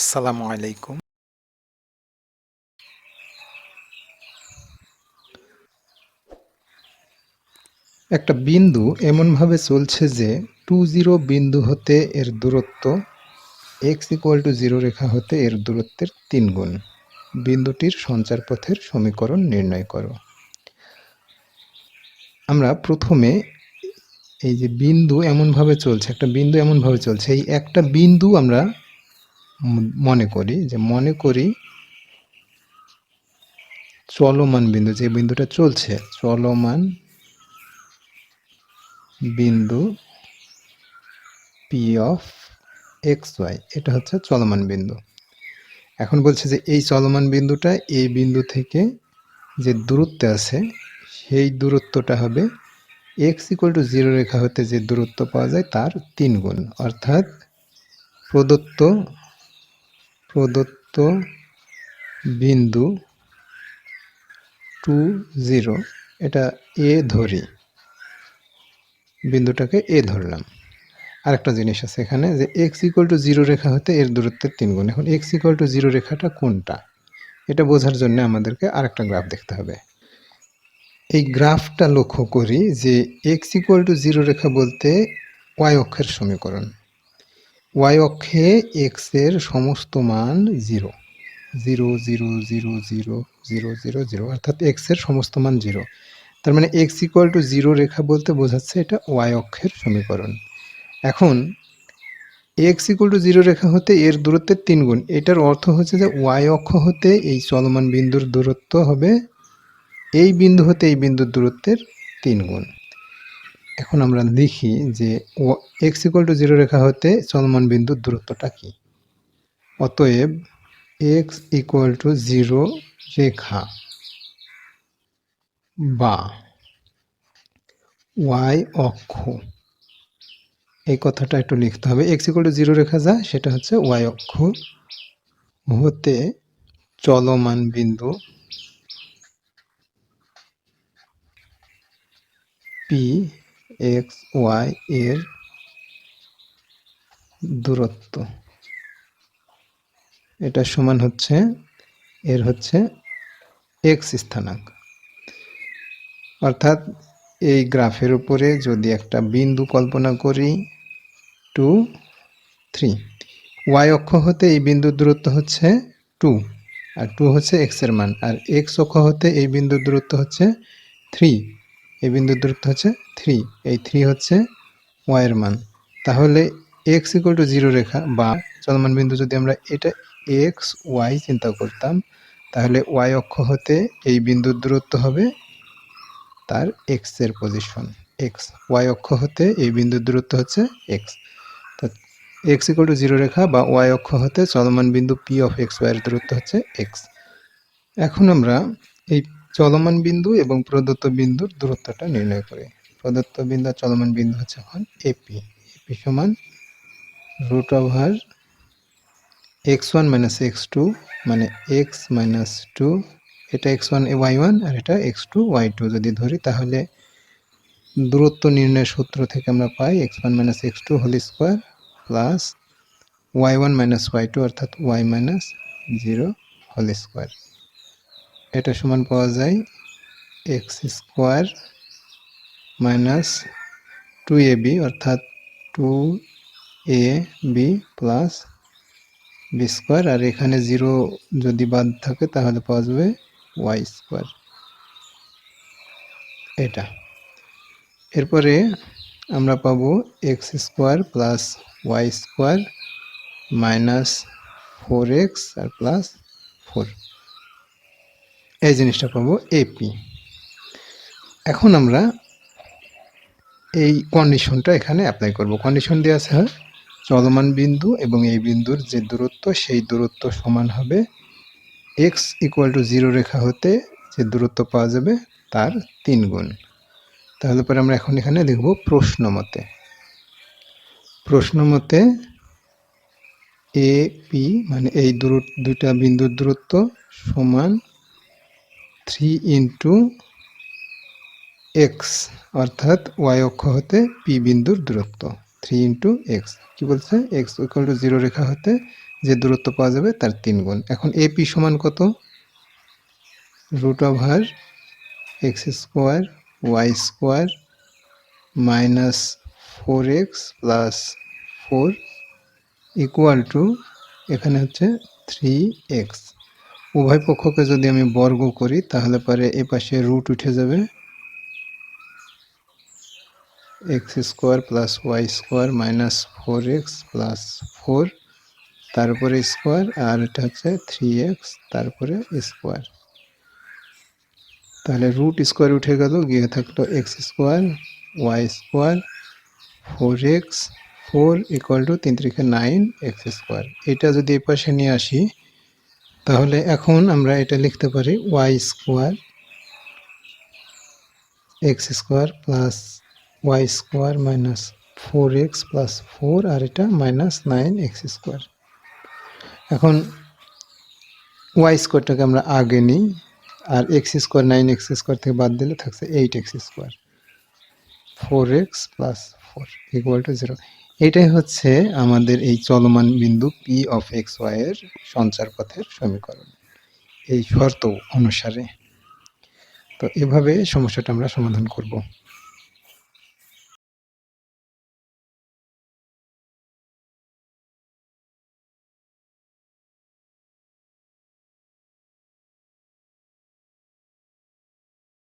আসসালামু আলাইকুম। একটা বিন্দু এমনভাবে চলছে যে টু জিরো বিন্দু হতে এর দূরত্ব, এক্স ইকুয়াল টু জিরো রেখা হতে এর দূরত্বের তিন গুণ। বিন্দুটির সঞ্চার পথের সমীকরণ নির্ণয় করো। আমরা প্রথমে এই যে বিন্দু এমনভাবে চলছে, একটা বিন্দু এমনভাবে চলছে, এই একটা বিন্দু আমরা মনে করি যে মনে করি চলমান বিন্দু, যে বিন্দুটা চলছে, চলমান বিন্দু পি অফ এক্স ওয়াই এটা হচ্ছে চলমান বিন্দু। এখন বলছে যে এই চলমান বিন্দুটা এই বিন্দু থেকে যে দূরত্বে আছে, সেই দূরত্বটা হবে এক্স ইকুয়াল টু জিরো রেখা হতে যে দূরত্ব পাওয়া যায় তার তিন গুণ অর্থাৎ প্রদত্ত প্রদত্ত বিন্দু টু জিরো। এটা এ ধরি। বিন্দুটাকে এ ধরলাম। আরেকটা জিনিস আছে এখানে যে এক্স ইকুয়াল টু জিরো রেখা হতে এর দূরত্বের তিন গুণ। এখন এক্স ইকুয়াল টু জিরো রেখাটা কোনটা? এটা বোঝার জন্য আমাদেরকে আরেকটা গ্রাফ দেখতে হবে। এই গ্রাফটা লক্ষ্য করি যে এক্স ইকুয়াল টু জিরো রেখা বলতে ওয়াই অক্ষের সমীকরণ। ওয়াই অক্ষে এক্সের সমস্ত মান zero zero zero zero zero zero zero zero অর্থাৎ এক্সের সমস্ত মান জিরো তার মানে এক্স ইকুয়াল টু জিরো রেখা বলতে বোঝাচ্ছে এটা ওয়াই অক্ষের সমীকরণ। এখন এক্স ইকুয়াল টু জিরো রেখা হতে এর দূরত্বের তিন গুণ। এটার অর্থ হচ্ছে যে ওয়াই অক্ষ হতে এই চলমান বিন্দুর দূরত্ব হবে, এই বিন্দু হতে এই বিন্দুর দূরত্বের তিন গুণ। এখন আমরা লিখি যে ও এক্স ইকুয়াল টু জিরো রেখা হতে চলমান বিন্দুর দূরত্বটা কী? অতএব এক্স ইকুয়াল টু জিরো রেখা বা ওয়াই অক্ষ, এই কথাটা একটু লিখতে হবে। এক্স ইকুয়াল টু জিরো রেখা যা, সেটা হচ্ছে ওয়াই অক্ষ হতে চলমান বিন্দু পি এক্স ওয়াই এর দূরত্ব। এটা সমান হচ্ছে, এর হচ্ছে এক্স স্থানাঙ্ক। অর্থাৎ এই গ্রাফের উপরে যদি একটা বিন্দু কল্পনা করি টু থ্রি ওয়াই অক্ষ হতে এই বিন্দুর দূরত্ব হচ্ছে টু আর টু হচ্ছে এক্সের মান। আর এক্স অক্ষ হতে এই বিন্দুর দূরত্ব হচ্ছে থ্রি এই বিন্দুর দূরত্ব হচ্ছে থ্রি এই থ্রি হচ্ছে ওয়াইয়ের মান। তাহলে এক্স ইকুয়াল টু জিরো রেখা বা চলমান বিন্দু যদি আমরা এটা এক্স ওয়াই চিন্তা করতাম, তাহলে ওয়াই অক্ষ হতে এই বিন্দুর দূরত্ব হবে তার এক্সের পজিশন এক্স ওয়াই অক্ষ হতে এই বিন্দুর দূরত্ব হচ্ছে X X equal to zero রেখা বা ওয়াই অক্ষ হতে চলমান বিন্দু পি অফ এক্স ওয়াই এর দূরত্ব হচ্ছে এক্স এখন আমরা এই চলমান বিন্দু এবং প্রদত্ত বিন্দুর দূরত্বটা নির্ণয় করি। প্রদত্ত বিন্দু চলমান বিন্দু হচ্ছে এখন এপি এপি সমান root over X one minus X two মানে এক্স মাইনাস টু এটা এক্স ওয়ান ওয়াই ওয়ান আর এটা এক্স টু ওয়াই টু যদি ধরি তাহলে দূরত্ব নির্ণয়ের সূত্র থেকে আমরা পাই X one minus X two whole square plus Y one minus Y two অর্থাৎ Y minus zero whole square এটা সমান পাওয়া যায় X square minus two A B, অর্থাৎ two A B plus B square. আর এখানে জিরো যদি বাদ থাকে, তাহলে পাওয়া যাবে ওয়াই স্কোয়ার। এটা। এরপরে আমরা পাবো X square plus Y square minus four X আর প্লাস ফোর। এই জিনিসটা পাবো এপি এখন আমরা এই কন্ডিশনটা এখানে অ্যাপ্লাই করব। কন্ডিশন দেওয়া আছে চলমান বিন্দু এবং এই বিন্দুর যে দূরত্ব, সেই দূরত্ব সমান হবে এক্স ইকুয়াল টু জিরো রেখা হতে যে দূরত্ব পাওয়া যাবে তার তিন গুণ। তাহলে পরে আমরা এখন এখানে লিখব প্রশ্ন মতে। প্রশ্ন মতে এ পি মানে এই দূর দুইটা বিন্দুর দূরত্ব সমান থ্রি ইন্টু এক্স অর্থাৎ ওয়াই অক্ষ হতে পি বিন্দুর দূরত্ব থ্রি ইন্টু এক্স কী বলছে? এক্স ইকুয়াল টু জিরো রেখা হতে যে দূরত্ব পাওয়া যাবে তার তিন গুণ। এখন এপি সমান কত? Root over X square Y square minus four X plus four equal to এখানে হচ্ছে থ্রি এক্স উভয় পক্ষকে যদি আমি বর্গ করি, তাহলে পরে এ পাশে রুট উঠে যাবে। X square plus Y square minus four X plus four, তারপরে স্কোয়ার, আর এটা হচ্ছে থ্রি এক্স, তারপরে স্কোয়ার। তাহলে রুট স্কোয়ার উঠে গেল, গিয়ে থাকল X square, Y square, four X, four equal to তিন তিরিখে নাইন এক্স স্কোয়ার। এটা যদি এই পাশে নিয়ে আসি তাহলে এখন আমরা এটা লিখতে পারি Y square X square plus Y square minus four X plus four আর এটা মাইনাস নাইন এক্স স্কোয়ার এখন ওয়াই স্কোয়ারটাকে আমরা আগে নিই আর X square nine X square থেকে বাদ দিলে থাকছে eight X square four X plus four equal to zero এটাই হচ্ছে আমাদের এই চলমান বিন্দু পি অফ এক্স ওয়াইয়ের সঞ্চার পথের সমীকরণ। এই শর্ত অনুসারে। তো এভাবে সমস্যাটা আমরা সমাধান করব।